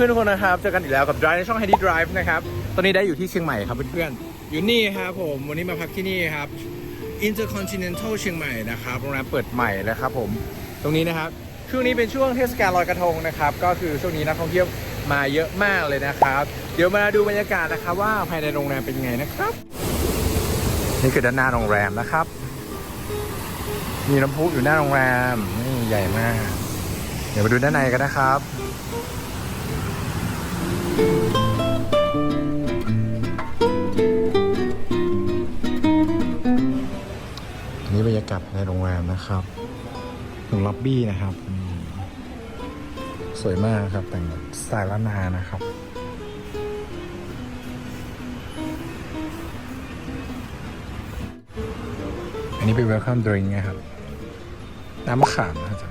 พื่อนๆทุกคนนะครับ เจอกันอีกแล้วกับ Drive ในช่อง Heady Drive นะครับ ตอนนี้ได้อยู่ที่เชียงใหม่ครับเพื่อนๆ อยู่นี่ครับผม วันนี้มาพักที่นี่ครับ Intercontinental เชียงใหม่นะครับ โรงแรมเปิดใหม่แล้วครับผม ตรงนี้นะครับ ช่วงนี้เป็นช่วงเทศกาลลอยกระทงนะครับ ก็คือช่วงนี้นักท่องเที่ยวมาเยอะมากเลยนะครับ เดี๋ยวมาดูบรรยากาศนะครับว่าภายในโรงแรมเป็นยังไงนะครับ นี่คือด้านหน้าโรงแรมนะครับ มีน้ำพุอยู่หน้าโรงแรมนี่ใหญ่มาก เดี๋ยวมาดูด้านในกันนะครับอั นนี้บรรยากาศในโรงแรมนะครับถึงล็อบบี้นะครับ สวยมากครับ แต่งแบบสไตล์ล้านนานะครับอันนี้เป็น welcome drink นะครับ น้ำมะขามนะจ๊ะ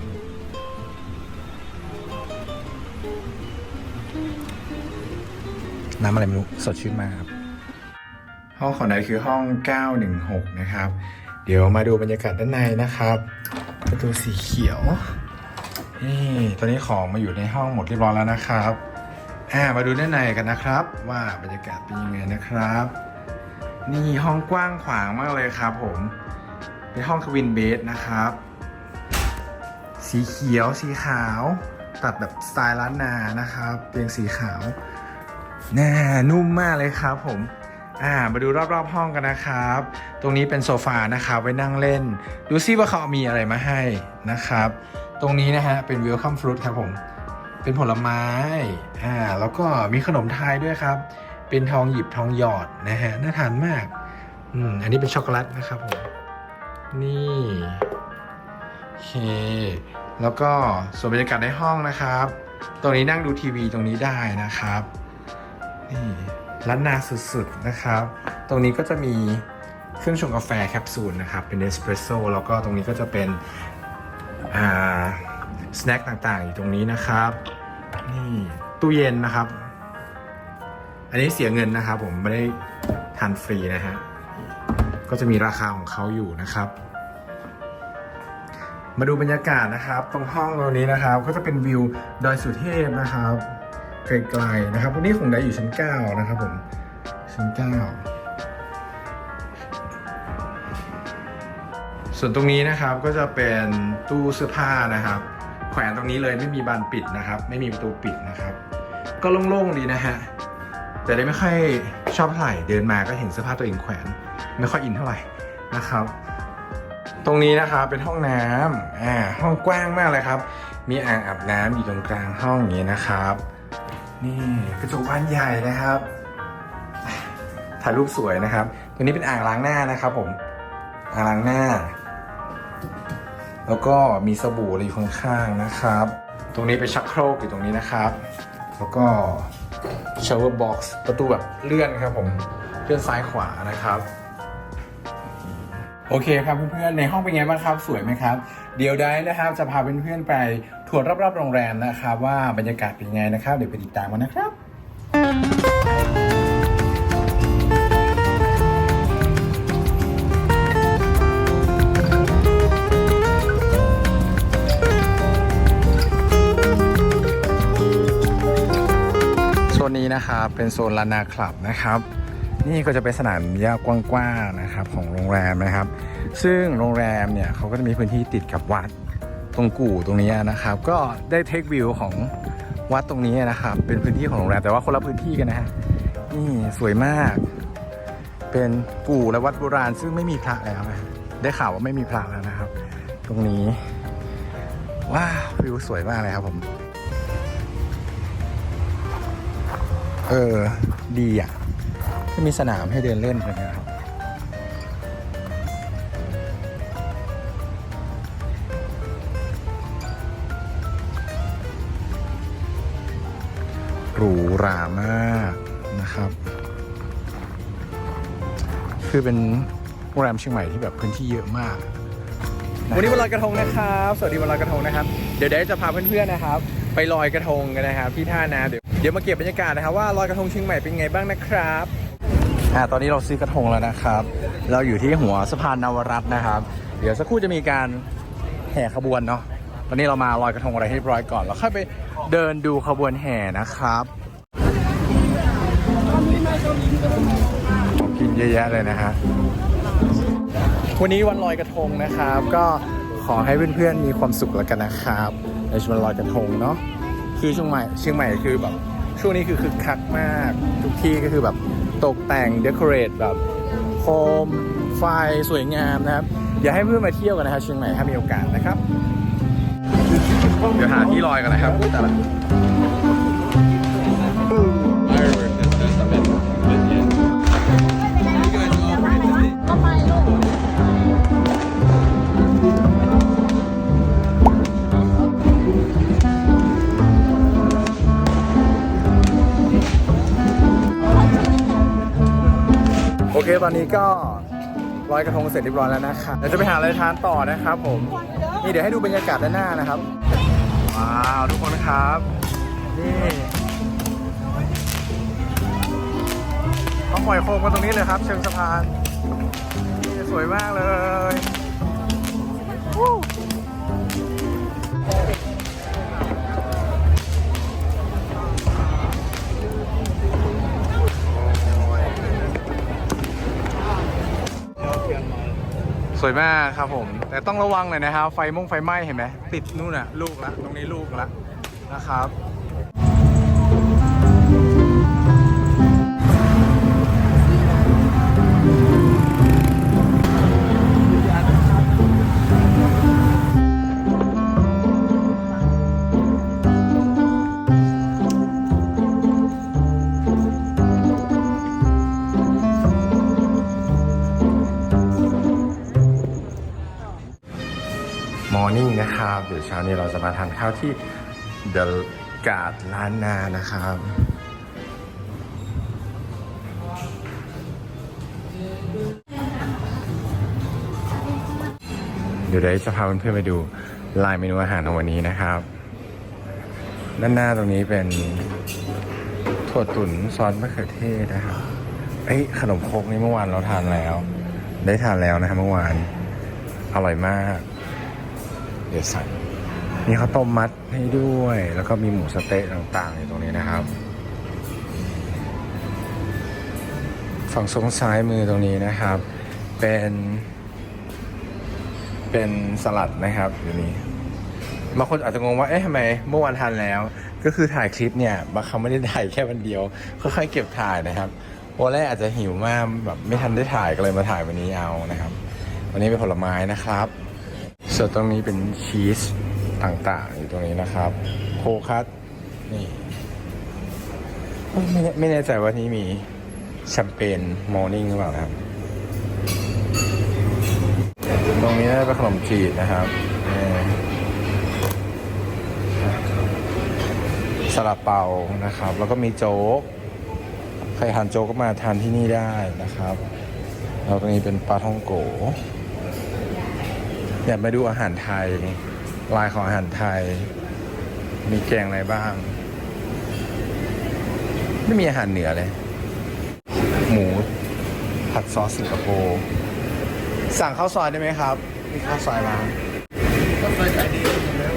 น้ำอะไรไม่รู้สดชื่นมากครับ ห้องของนายคือห้อง 916 นะครับ เดี๋ยวมาดูบรรยากาศด้านในนะครับประตูสีเขียวนี่ตอนนี้ของมาอยู่ในห้องหมดเรียบร้อยแล้วนะครับอ่ามาดูด้านในกันนะครับ ว่าบรรยากาศเป็นยังไงนะครับ นี่ห้องกว้างขวางมากเลยครับ ผม เป็นห้องทวินเบดนะครับ สีเขียวสีขาว ตัดแบบสไตล์ล้านนานะครับ เตียงสีขาว แน่นุ่มมากเลยครับผมอ่ามาดูรอบๆห้องกันนะครับ ตรงนี้เป็นโซฟานะครับไว้นั่งเล่น ดูซิว่าเขามีอะไรมาให้นะครับ ตรงนี้นะฮะเป็น welcome fruit ครับผม เป็นผลไม้อ่าแล้วก็มีขนมไทยด้วยครับ เป็นทองหยิบทองหยอดนะฮะน่าทานมากอืมอันนี้เป็นช็อกโกแลตนะครับผมนี่โอเค แล้วก็ส่วนบรรยากาศในห้องนะครับ ตรงนี้นั่งดูทีวีตรงนี้ได้นะครับ นี่ร้านนาสุดๆนะครับ ตรงนี้ก็จะมีเครื่องชงกาแฟแคปซูลนะครับ เป็นเอสเปรสโซ่แล้วก็ตรงนี้ก็จะเป็นสแน็คต่างๆ อยู่ตรงนี้นะครับ นี่ตู้เย็นนะครับ อันนี้เสียเงินนะครับ ผมไม่ได้ทานฟรีนะฮะ ก็จะมีราคาของเขาอยู่นะครับ มาดูบรรยากาศนะครับ ตรงห้องตรงนี้นะครับ ก็จะเป็นวิวดอยสุเทพนะครับ ไกลๆนะครับวันนี้คงได้อยู่ชั้น 9 นะครับผมชั้น 9 ส่วนตรงนี้นะครับก็จะเป็นตู้เสื้อผ้านะครับ แขวนตรงนี้เลยไม่มีบานปิดนะครับ ไม่มีประตูปิดนะครับ ก็โล่งๆดีนะฮะแต่ได้ไม่ค่อยชอบเท่าไหร่เดินมาก็เห็นเสื้อผ้าตัวเองแขวน ไม่ค่อยอินเท่าไหร่นะครับ ตรงนี้นะครับเป็นห้องน้ำอ่าห้องกว้างมากเลยครับ มีอ่างอาบน้ำอยู่ตรงกลางห้องอย่างนี้นะครับ นี่กระจกบานใหญ่นะครับ ถ่ายรูปสวยนะครับ ตัวนี้เป็นอ่างล้างหน้านะครับ ผม อ่างล้างหน้า แล้วก็มีสบู่อะไรอยู่ข้างๆนะครับ ตรงนี้เป็นชักโครกอยู่ตรงนี้นะครับ แล้วก็ shower box ประตูแบบเลื่อนครับผม เลื่อนซ้ายขวานะครับโอเคครับเพื่อนๆ ในห้องเป็นไงบ้างครับ สวยไหมครับ เดี๋ยวได้นะครับ จะพาเพื่อนๆไป ทัวร์รอบๆโรงแรมนะครับว่าบรรยากาศเป็นยังไงนะครับ เดี๋ยวไปติดตามกันนะครับโซนนี้นะครับเป็นโซนลานาคลับนะครับ นี่ก็จะเป็นสนามหญ้ากว้างๆนะครับของโรงแรมนะครับ ซึ่งโรงแรมเนี่ยเขาก็จะมีพื้นที่ติดกับวัด ตรงกู่ตรงนี้นะครับ ก็ได้เทควิวของวัดตรงนี้นะครับ เป็นพื้นที่ของโรงแรมแต่ว่าคนละพื้นที่กันนะฮะนี่สวยมาก เป็นกู่และวัดโบราณ ซึ่งไม่มีพระแล้วนะได้ข่าวว่าไม่มีพระแล้วนะครับ ตรงนี้ว้าววิวสวยมากเลยครับผม เออ ดีอะมีสนามให้เดินเล่นกันนะ หรูหรามากนะครับ คือเป็นโรงแรมเชียงใหม่ที่แบบพื้นที่เยอะมาก วันนี้วันลอยกระทงนะครับ สวัสดีวันลอยกระทงนะครับ เดี๋ยวเดี๋ยวจะพาเพื่อนๆนะครับ ไปลอยกระทงกันนะครับที่ท่าน้ำเดี๋ยวเดี๋ยวมาเก็บบรรยากาศนะครับว่าลอยกระทงเชียงใหม่เป็นไงบ้างนะครับอ่าตอนนี้เราซื้อกระทงแล้วนะครับ เราอยู่ที่หัวสะพานนวรัตน์นะครับ เดี๋ยวสักครู่จะมีการแห่ขบวนเนาะตอนนี้เรามาลอยกระทงอะไรให้เรียบร้อยก่อน แล้วค่อยไป เดินดูขบวนแห่นะครับของกินเยอะแยะเลยนะฮะ วันนี้วันลอยกระทงนะครับ ก็ขอให้เพื่อนๆมีความสุขแล้วกันนะครับ ในช่วงลอยกระทงเนาะ คือช่วงใหม่เชียงใหม่คือแบบช่วงนี้คือคึกคักมาก ทุกที่ก็คือแบบตกแต่งเดคอเรทแบบโคมไฟสวยงามนะครับ อยากให้เพื่อนมาเที่ยวกันนะครับเชียงใหม่ถ้ามีโอกาสนะครับ เดี๋ยวหาที่ลอยกันนะครับแต่ละโอเคตอนนี้ก็ลอยกระทงเสร็จเรียบร้อยแล้วนะครับเดี๋ยวจะไปหาอะไรทานต่อนะครับผม นี่เดี๋ยวให้ดูบรรยากาศด้านหน้านะครับาวทุกคนครับนี่เขาปล่อยโคมกันตรงนี้เลยครับ เชิงสะพานนี่สวยมากเลย สวยมากครับผม แต่ต้องระวังหน่อยนะครับ ไฟมงไฟไหม้เห็นไหมติดนู่นน่ะลูกละตรงนี้ลูกละนะครับ มอร์นิ่งนะครับ เดี๋ยวเช้านี้เราจะมาทานข้าวที่เดลกาดล้านนานะครับเดี๋ยวเดี๋ยวจะพาเพื่อนๆไปดูลายเมนูอาหารของวันนี้นะครับ ด้านหน้าตรงนี้เป็นถั่วตุ๋นซอสมะเขือเทศนะครับเอ้ยขนมครกนี่เมื่อวานเราทานแล้ว ได้ทานแล้วนะครับเมื่อวาน อร่อยมาก เดี๋ยวใส่มีข้าวต้มมัดให้ด้วย แล้วก็มีหมูสเต๊ะต่างๆอยู่ตรงนี้นะครับ ฝั่งทรงซ้ายมือตรงนี้นะครับ เป็น เป็นสลัดนะครับอยู่นี้บางคนอาจจะงงว่า เอ๊ะทำไมเมื่อวานทานแล้ว ก็คือถ่ายคลิปเนี่ยบางครั้งไม่ได้ถ่ายแค่วันเดียว ค่อยๆเก็บถ่ายนะครับวันแรกอาจจะหิวมากแบบไม่ทันได้ถ่ายก็เลยมาถ่ายวันนี้เอานะครับ วันนี้เป็นผลไม้นะครับ ส่วนตรงนี้เป็นชีสต่างๆ อยู่ตรงนี้นะครับ โคคัสนี่ไม่แน่ไม่แน่ใจว่านี้มีแชมเปญมอร์นิ่งหรือเปล่าครับ ตรงนี้น่าจะเป็นขนมจีบนะครับเอ่อสลับเปานะครับ แล้วก็มีโจ๊ก ใครทานโจ๊กก็มาทานที่นี่ได้นะครับ แล้วตรงนี้เป็นปลาท่องโก อยากมาดูอาหารไทย ลายของอาหารไทย มีแกงอะไรบ้าง ไม่มีอาหารเหนือเลย หมูผัดซอสสิงคโปร์สั่งข้าวซอยได้ไหมครับ มีข้าวซอยมาก็เคยขายดีแล้ว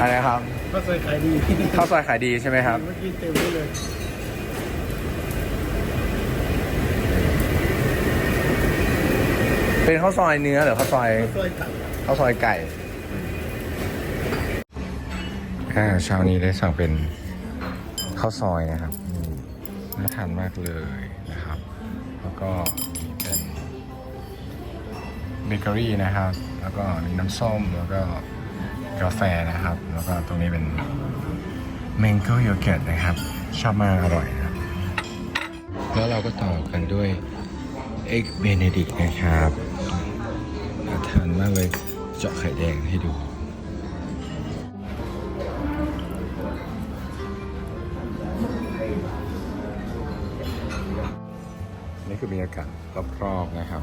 อะไรครับก็เคยขายดีข้าวซอยขายดีใช่ไหมครับเมื่อกี้เต็มเลยเป็นข้าวซอยเนื้อหรือข้าวซอยก็เคยตัด ข้าวซอยไก่อ่าเช้านี้ได้สั่งเป็นข้าวซอยนะครับอืมน่าทานมากเลยนะครับ แล้วก็มีเป็นเบเกอรี่นะครับ แล้วก็มีน้ำส้มแล้วก็กาแฟนะครับ แล้วก็ตรงนี้เป็นเมงโก้โยเกิร์ตนะครับ ชอบมากอร่อยนะแล้วเราก็ต่อกันด้วยเอ็กเบเนดิกนะครับน่าทานมากเลย เจาะไข่แดงให้ดูนี่คือบรรยากาศรอบๆนะครับ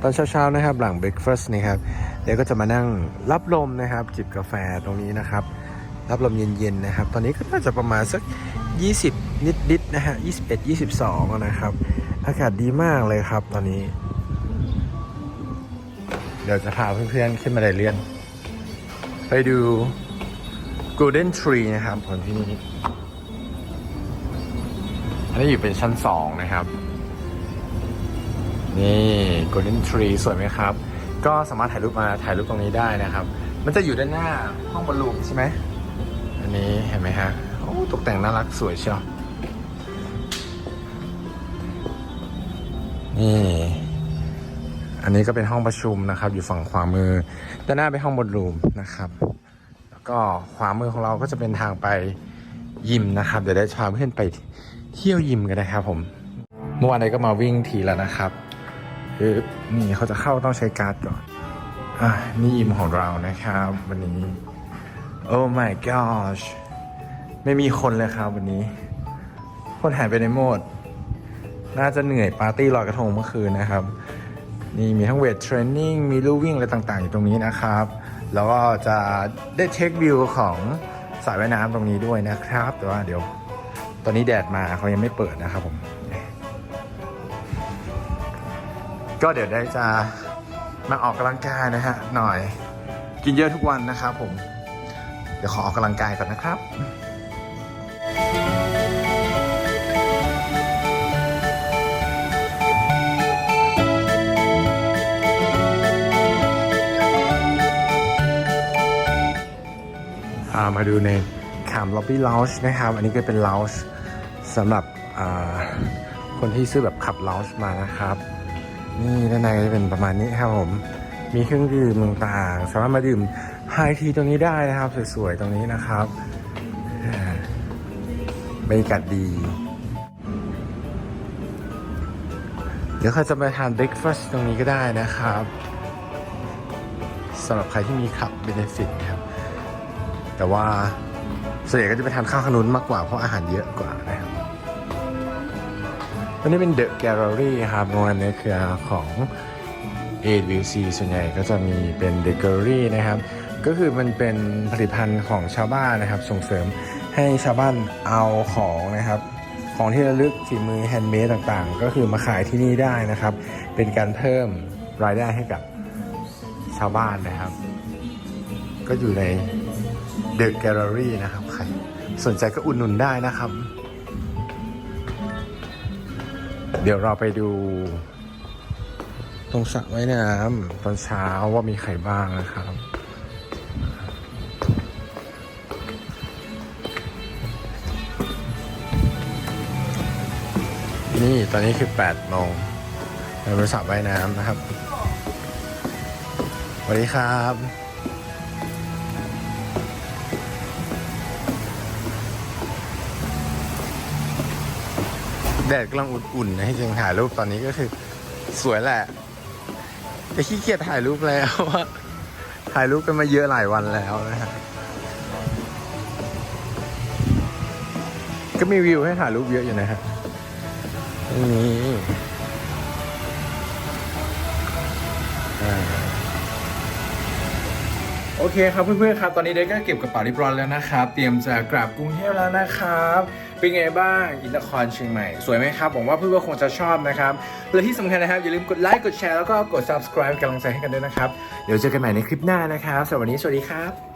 ตอนเช้าๆนะครับหลังเบรคฟาสต์นี่ครับเดี๋ยวก็จะมานั่งรับลมนะครับ จิบกาแฟตรงนี้นะครับ รับลมเย็นๆนะครับ ตอนนี้ก็น่าจะประมาณสัก 20 นิดๆนะฮะ21 22 นะครับ อากาศดีมากเลยครับ ตอนนี้ เดี๋ยวจะพาเพื่อนๆขึ้นมาไดเลื่อนไปดู Golden Tree นะครับผลที่นี่อันนี้อยู่เป็นชั้นสองนะครับ นี่ Golden Tree สวยไหมครับ ก็สามารถถ่ายรูปมาถ่ายรูปตรงนี้ได้นะครับ มันจะอยู่ด้านหน้าห้องบอลลูนใช่ไหมอันนี้เห็นไหมฮะโอ้ตกแต่งน่ารักสวยเชียว นี่ อันนี้ก็เป็นห้องประชุมนะครับ อยู่ฝั่งขวามือ ด้านหน้าเป็นห้องบอลลูมนะครับ แล้วก็ขวามือของเราก็จะเป็นทางไปยิมนะครับ เดี๋ยวได้พาเพื่อนไปเที่ยวยิมกันนะครับผม เมื่อวานนี้ก็มาวิ่งทีแล้วนะครับคือนี่เขาจะเข้าต้องใช้การ์ดก่อน อะนี่ยิมของเรานะครับ วันนี้ โอ้ my gosh ไม่มีคนเลยครับวันนี้ คนหายไปในโหมด น่าจะเหนื่อยปาร์ตี้ลอยกระทงเมื่อคืนนะครับ นี่มีทั้งเวทเทรนนิ่งมีลู่วิ่งอะไรต่างๆ อยู่ตรงนี้นะครับ แล้วก็จะได้เช็ควิวของสระว่ายน้ำตรงนี้ด้วยนะครับ แต่ว่าเดี๋ยวตอนนี้แดดมาเขายังไม่เปิดนะครับผม ก็เดี๋ยวได้จะมาออกกำลังกายนะฮะหน่อยกินเยอะทุกวันนะครับผม เดี๋ยวขอออกกำลังกายก่อนนะครับามาดูในคามล็อบบี้ล u ชนะครับ อันนี้ก็เป็นล u ชสำหรับคนที่ซื้อแบบขับล u ชมานะครับ นี่ด้านในก็จะเป็นประมาณนี้ครับผม มีเครื่องดื่มต่างๆสามารถมาดื่มไฮทีตรงนี้ได้นะครับ สวยๆ ตรงนี้นะครับบรรยากาศดี เดี๋ยวเขาจะไปทานเบรคฟาสต์ตรงนี้ก็ได้นะครับสำหรับใครที่มีขับเบเนฟิตครับ แต่ว่าส่วนใหญ่ก็จะไปทานข้าวขนุนมากกว่าเพราะอาหารเยอะกว่านะครับวันนี้เป็นเดอะแกลเลอรี่ครับโรงแรมในเครือของ AWC ส่วนใหญ่ก็จะมีเป็นเดอะแกลเลอรี่นะครับ ก็คือมันเป็นผลิตภัณฑ์ของชาวบ้านนะครับ ส่งเสริมให้ชาวบ้านเอาของนะครับ ของที่ระลึกฝีมือแฮนด์เมดต่างๆ ก็คือมาขายที่นี่ได้นะครับ เป็นการเพิ่มรายได้ให้กับชาวบ้านนะครับ ก็อยู่ใน เดอะแกลเลอรี่นะครับ ใครสนใจก็อุดหนุนได้นะครับ เดี๋ยวเราไปดู ตรงสระว่ายน้ำตอนเช้าว่ามีใครบ้างนะครับนี่ตอนนี้คือ8โมงในบริษัทว่ายน้ำนะครับสวัสดีครับ แดดกำลังอุ่นๆนะจริงถ่ายรูปตอนนี้ก็คือ สวยแหละแต่ขี้เกียจถ่ายรูปแล้วว่าถ่ายรูปกันมาเยอะหลายวันแล้วนะฮะก็มีวิวให้ถ่ายรูปเยอะอยู่นะฮะนี่อ่าโอเคครับเพื่อนๆครับ ตอนนี้เด็กก็เก็บกระเป๋าเรียบร้อยแล้วนะครับ เตรียมจะกลับกรุงเทพแล้วนะครับ เป็นไงบ้างอินทครเชียงใหม่ สวยไหมครับผมว่าเพื่อนๆคงจะชอบนะครับ และที่สำคัญนะครับ อย่าลืมกดไลค์กดแชร์แล้วก็กด subscribe กำลังใจให้กันด้วยนะครับ เดี๋ยวเจอกันใหม่ในคลิปหน้านะครับสำหรับวันนี้สวัสดีครับ